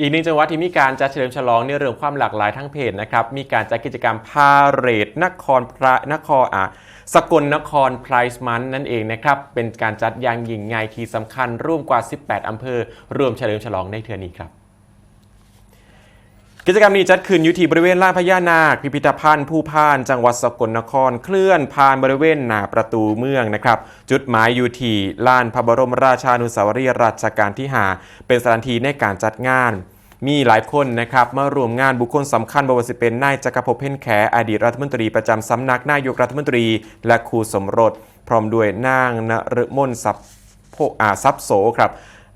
อีกหนึ่งจังหวัดที่มีการจัดเฉลิมฉลองในเรื่องความหลากหลายทั้งเพศนะครับ มีการจัดกิจกรรมพาเรดนครพระนครอะสกลนครไพรส์มันนั่นเองนะครับ เป็นการจัดอย่างยิ่งใหญ่ที่สำคัญร่วมกว่า 18 อำเภอ รวมเฉลิมฉลองในเทือนี้ครับ กิจกรรมนี้จัดขึ้นอยู่ที่บริเวณลานพญานาค พิพิธภัณฑ์ผู้พาน จังหวัดสกลนครเคลื่อนผ่านบริเวณหน้าประตูเมืองนะครับจุดหมายอยู่ที่ลานพระบรมราชานุสาวรีย์รัชกาลที่ 5 เป็นสถานที่ในการจัดงานมีหลายคนนะครับมารวมงานบุคคลสำคัญบวชสิเป็นนายจักรภพเพ่นแขอดีตรัฐมนตรีประจำสำนักนายกรัฐมนตรี และครูสมรส พร้อมด้วยนางนฤมลทรัพโพอาทรัพย์โสครับ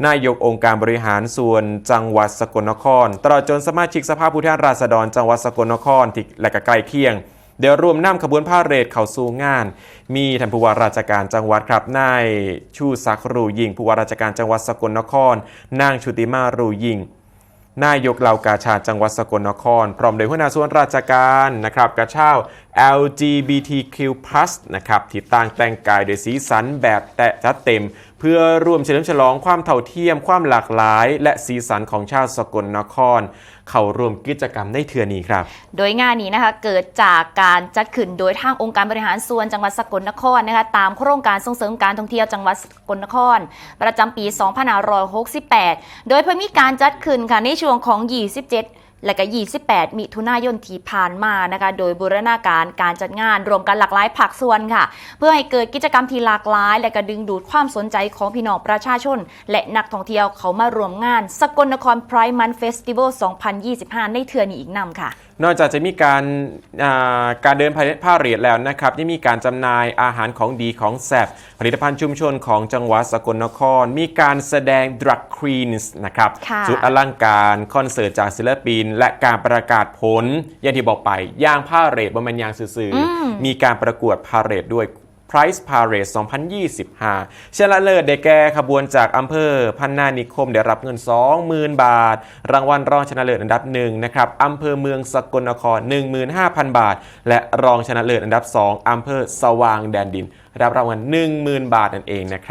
นายกองค์การบริหารส่วนจังหวัดสกลนคร ตลอดจนสมาชิกสภาผู้แทนราษฎรจังหวัดสกลนครที่และก็ใกล้เคียงเดี๋ยวรวมน้ำขบวนพาเหรดเข้าสู่งาน มีท่านผู้ว่าราชการจังหวัดครับ นายชูศักดิ์รูยิงผู้ว่าราชการจังหวัดสกลนคร นางชุติมารูยิงนายกเหล่ากาชาดจังหวัดสกลนคร พร้อมโดยหัวหน้าส่วนราชการนะครับกระเช้า LGBTQ+ นะครับที่ต่างแต่งกายโดยสีสันแบบแตะจัดเต็ม เพื่อร่วมเฉลิมฉลองความเท่าเทียมความหลากหลาย และสีสันของชาวสกลนคร เข้าร่วมกิจกรรมในเทือนี้ครับ โดยงานนี้นะคะเกิดจากการจัดขึ้นโดยทางองค์การบริหารส่วนจังหวัดสกลนครนะคะตามโครงการส่งเสริมการท่องเที่ยวจังหวัดสกลนคร ประจำปี 2568 โดยเพิ่งมีการจัดขึ้นค่ะในช่วงของ 27 และก็ 28 มิถุนายนที่ผ่านมานะคะ โดยบูรณาการการจัดงานรวมกันหลากหลายภาคส่วนค่ะ เพื่อให้เกิดกิจกรรมที่หลากหลาย และก็ดึงดูดความสนใจของพี่น้องประชาชน และนักท่องเที่ยวเขามารวมงาน สกลนครไพร์มันเฟสติวัล 2025 ในเทือนี้อีกนำค่ะ นอกจากจะมีการอ่าการเดินผ้าเหรียญแล้วนะครับยังมีการจำหน่ายอาหารของดีของแซ่บผลิตภัณฑ์ชุมชนของจังหวัดสกลนคร มีการแสดง Drag Queens นะครับค่ะชุดอลังการคอนเสิร์ตจากศิลปินและการประกาศผล อย่างที่บอกไปย่างผ้าเหรดบนมันยางสื่อๆมีการประกวดพาเหรดด้วย Price Parade 2025 ชนะเลิศได้แก่ขบวนจากอำเภอพันนานิคมได้รับเงิน 20,000 บาท รางวัลรองชนะเลิศอันดับหนึ่งนะครับอำเภอเมืองสกลนคร 15,000 บาท และรองชนะเลิศอันดับ 2อำเภอสว่างแดนดินได้รับรางวัล10,000 บาทนั่นเองนะครับ